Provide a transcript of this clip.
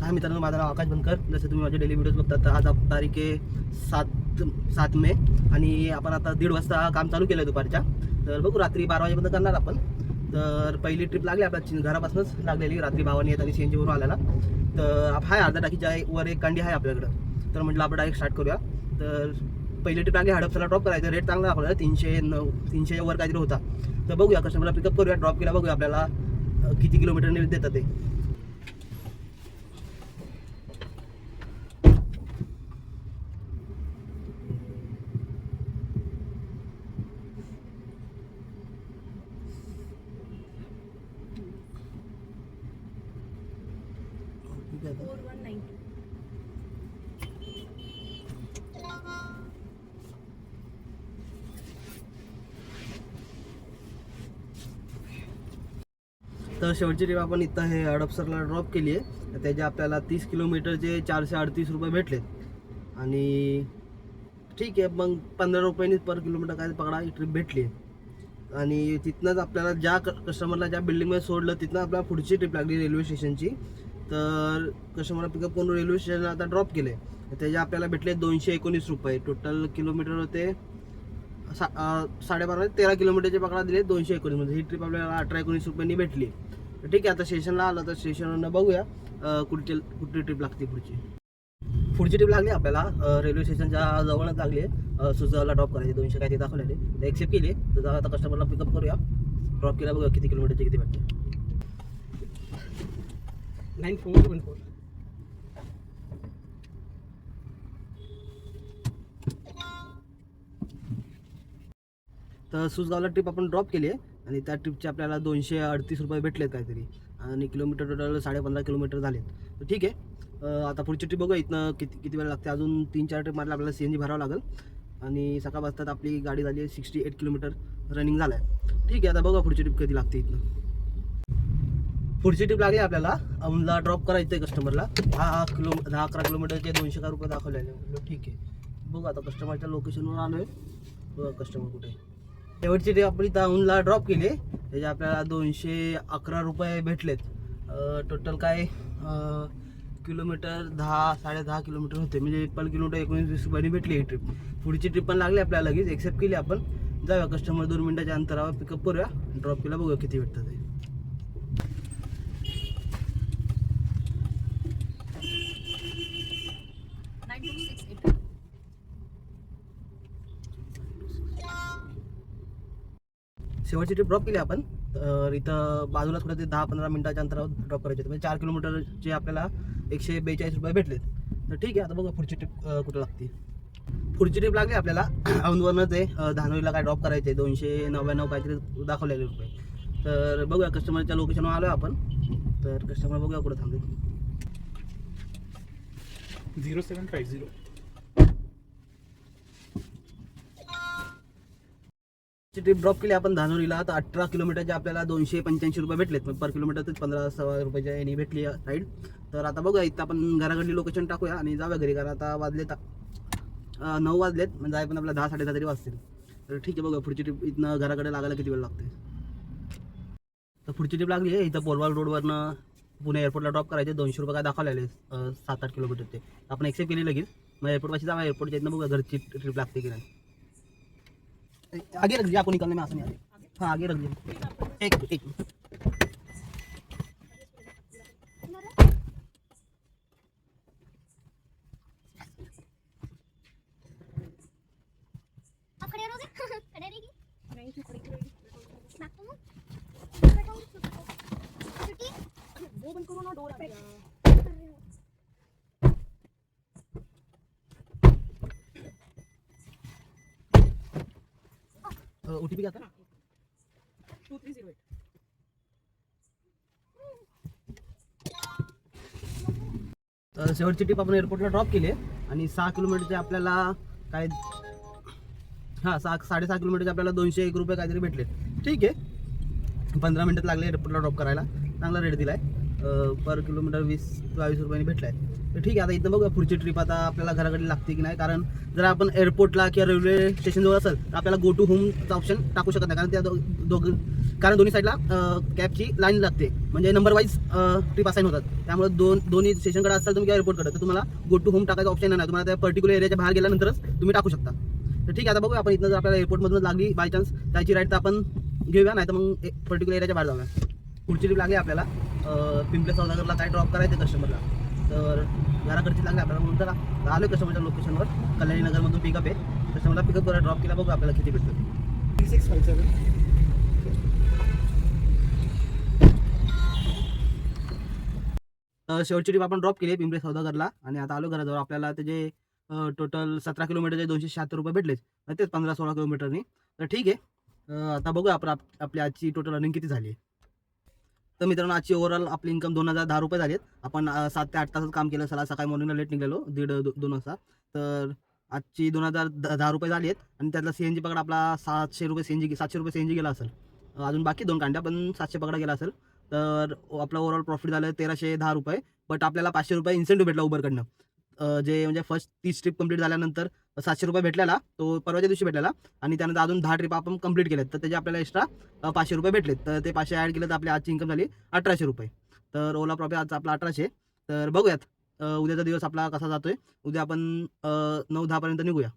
हा मित्रांनो माझं नाव आकाश बनकर. जसं तुम्ही माझे डेली व्हिडिओज बघतात तर आज आप- तारीख आहे सात सात मे आणि आपण आता दीड वाजता काम चालू केलं आहे दुपारच्या. तर बघू रात्री बारा वाजेपर्यंत करणार आपण. तर पहिली ट्रिप लागली आपल्या घरापासूनच लागलेली रात्री भावानी येत आणि सी एन जीवरून आल्याला तर आप- आहे अर्धा टाकीच्या वर एक कांडी आहे आपल्याकडं. तर म्हटलं आपण डायरेक्ट स्टार्ट करूया. तर पहिली ट्रिप लागली हडपसरला ड्रॉप करायचं. रेट चांगला आपल्याला तीनशे नऊ तीनशे वर काहीतरी होता. तर बघूया कस्टमरला पिकअप करूया ड्रॉप केला बघूया आपल्याला किती किलोमीटरने देतात ते ठीक आहे आता. फोर वन नाईन तर शेवटची ट्रिप आपण इथं हे हडपसरला ड्रॉप केली आहे. त्याचे आपल्याला तीस किलोमीटरचे चारशे अडतीस रुपये भेटले आणि ठीक आहे मग पंधरा रुपयांनी पर किलोमीटर काय पकडा ही ट्रिप भेटली आणि तिथनंच आपल्याला ज्या कस्टमरला ज्या बिल्डिंगमध्ये सोडलं तिथनं आपल्याला पुढची ट्रिप लागली रेल्वे स्टेशनची तर कस्टमरला पिकअप करून रेल्वे स्टेशनला आता ड्रॉप केले त्याचे आपल्याला भेटले दोनशे एकोणीस रुपये. टोटल किलोमीटर होते सा साडेबारा ते तेरा किलोमीटरचे पकडा दिले दोनशे एकोणीसमध्ये. ही ट्रिप आपल्याला अठरा एकोणीस रुपयांनी भेटली. ठीक आहे आता स्टेशनला आलं तर स्टेशनवरनं बघूया कुठची कुठली ट्रिप लागते पुढची. पुढची ट्रिप लागली आपल्याला रेल्वे स्टेशनच्या जवळच लागली आहे. ड्रॉप करायची दोनशे काय ते दाखवलेले. तर एक्सेप्ट केली तर आता कस्टमरला पिकअप करूया. ड्रॉप केला बघूया किती किलोमीटरचे किती भेटते. नाईन फोर वन फोर तर सुसगावला ट्रिप आपण ड्रॉप केली आहे. आणि त्या ट्रिपचे आपल्याला दोनशे अडतीस रुपये भेटलेत काहीतरी. आणि किलोमीटर टोटल साडेपंधरा किलोमीटर झालेत. तर ठीक आहे. आता पुढची ट्रिप बघूया. इथनं किती किती वेळ लागते? अजून तीन चार ट्रिप मारला आपल्याला सी एन जी भरावं लागेल. आणि सकाळ वाजतात आपली गाडी झाली आहे सिक्स्टी एट किलोमीटर रनिंग झालं आहे ठीक आहे आता बघा पुढची ट्रिप कधी लागते इथनं. पुढची ट्रिप लागली आपल्याला. औंधला ड्रॉप करायचं आहे कस्टमरला दहा किलो दहा अकरा किलोमीटरचे दोनशे का रुपये दाखवलेले. ठीक आहे. बघू आता कस्टमरच्या लोकेशनवर आलो आहे बघा कस्टमर कुठे आहे. शेवटची ट्रिप आपण इथं औंधला ड्रॉप केली. त्याचे आपल्याला दोनशे अकरा रुपये भेटलेत. टोटल काय किलोमीटर दहा साडे दहा किलोमीटर होते. म्हणजे पर किलोमीटर एकोणीस वीस रुपयांनी भेटली ही ट्रिप पुढची ट्रिप पण लागली आपल्याला लगेच. एक्सेप्ट केली आपण. जाऊया कस्टमर दोन मिनिटाच्या अंतरावर. पिकअप करूया. ड्रॉप केला बघूया किती भेटतं ते नाईन टू सिक्स एट शेवटची ट्रिप ड्रॉप केली आपण. तर इथं बाजूलाच कुठे ते दहा पंधरा मिनिटाच्या अंतरावर ड्रॉप करायचे. म्हणजे चार किलोमीटरचे आपल्याला एकशे बेचाळीस रुपये भेटलेत. तर ठीक आहे आता बघा पुढची ट्रिप कुठं लागते. पुढची ट्रिप लागली आपल्याला औंधवरनं ते धानोरीला काय ड्रॉप करायचे दोनशे नव्याण्णव काहीतरी दाखवलेले रुपये. तर बघूया कस्टमरच्या लोकेशनवर आलो आपण. तर कस्टमर बघूया कुठं थांबले zero seven five zero. Trip drop केली आपण धानोरीला. तर अठरा किलोमीटरचे आपल्याला दोनशे पंच्याऐंशी रुपये भेटलेत. पण पर किलोमीटर पंधरा सव्वा रुपयाच्या याने भेटली राईड तर आता बघूया इथं आपण घराकडली लोकेशन टाकूया आणि जाऊया घरी. कारण आता वाजले नऊ वाजलेत. म्हणजे जाय पण आपल्याला दहा साडे दहा तरी वाजतील. तर ठीक आहे बघूया पुढची ट्रिप इथनं घराकडे लागायला किती वेळ लागते तर पुढची ट्रिप लागली आहे. इथं पोलवाल रोडवरनं पुणे एअरपोर्टला ड्रॉप करायचे. दोनशे रुपये काय दाखवलेले सात आठ किलोमीटरचे. आपण एक्सेप्ट केली लगेच. मग एअरपोर्टपाशी जावा एअरपोर्टच्या इथनं बघूया घरची ट्रिप लागते की नाही. आगे रख दिया आपको निकलने में आसानी आएगी हाँ। आगे रख दिया एक एक तो वो बंद करो ना door O T P two three zero eight तर शेवटची टीप आपण एअरपोर्टला ड्रॉप केली आहे. आणि सहा किलोमीटरचे आपल्याला काय हां सहा साडेसहा किलोमीटरचे आपल्याला दोनशे एक रुपये काहीतरी भेटले. ठीक आहे. पंधरा मिनटात लागले एअरपोर्टला ड्रॉप करायला. चांगला रेट दिला आहे पर किलोमीटर वीस बावीस रुपयांनी भेटला आहे तर ठीक आहे आता इथं बघूया पुढची ट्रिप आता आपल्याला घराकडे लागते की नाही. कारण जर आपण एअरपोर्टला किंवा रेल्वे स्टेशनजवळ असेल तर आपल्याला गो टू होमचा ऑप्शन टाकू शकत नाही. कारण त्या दो- दोघं कारण दोन्ही साईडला कॅबची लाईन लागते. म्हणजे नंबर वाईज ट्रिप असाईन होतात. त्यामुळे दोन दोन्ही स्टेशनकडे असाल तुम्ही किंवा एअरपोर्टकडे तर तुम्हाला गो टू होम टाकायचा ऑप्शन नाही. तुम्हाला त्या पर्टिक्युलर एरियाच्या बाहेर गेल्यानंतरच तुम्ही टाकू शकता. तर ठीक आहे आता बघूया आपण इथं जर आपल्याला एअरपोर्टमधून लागली बाय चान्स त्याची राईड तर आपण घेऊया नाही तर मग पर्टिक्युलर एरियाच्या बाहेर जाऊया. पुढची ट्रिप लागली आपल्याला पिंपले सौदागरला काय ड्रॉप करायचं कस्टमरला तर घराकडची लागली आपल्याला म्हणून आता आलो कस्टमरच्या लोकेशनवर कल्याणी नगरमधून पिकअप आहे. कस्टमरला पिकअप करा ड्रॉप केला बघू आपल्याला किती भेटतं थ्री सिक्स फाईव्ह सेवन तर शेवटची ट्रिप आपण ड्रॉप केली पिंपरी सौदागरला. आणि आता आलो घराजवळ. आपल्याला त्याचे टोटल सतरा किलोमीटरचे दोनशे शहात्तर रुपये भेटलेच तेच पंधरा सोळा किलोमीटरनी तर ठीक आहे. आता बघूया आपण आप- आपली आजची टोटल रनिंग किती झाली आहे. तर मित्रांनो आजची ओव्हरऑल आपली इन्कम दोन हजार दहा रुपये झाली आहेत. आपण सात ते आठ तासच काम केलं. सला सकाळी मॉर्निंगला लेट निघालो दीड दोन वाजता. तर आजची दोन हजार द- दहा रुपये झाली आहेत. आणि त्यातला सी एन जी पकडा आपला सातशे रुपये सी एन जी सातशे रुपये सी एन जी गेला असेल. अजून बाकी दोन कांड्या पण सातशे पकडा गेला असेल. तर आपला ओव्हरऑल प्रॉफिट झालं तेराशे दहा रुपये. बट आपल्याला पाचशे रुपये इन्सेंटिव्ह भेटला उबरकडनं जे म्हणजे फर्स्ट तीस ट्रिप कंप्लीट झाल्यानंतर सातशे रुपये भेटलेला तो परवाच्या दिवशी भेटलेला आणि त्यानंतर अजून दहा ट्रिप आपण कंप्लीट केल्यात तर त्याचे आपल्याला एक्स्ट्रा पाचशे रुपये भेटलेत. तर ते पाचशे ॲड केलं तर आपली आजची इन्कम झाली अठराशे रुपये. तर ओला प्रॉफिट आज आपला अठराशे. तर बघूयात उद्याचा दिवस आपला कसा जातोय. उद्या आपण नऊ दहापर्यंत निघूया.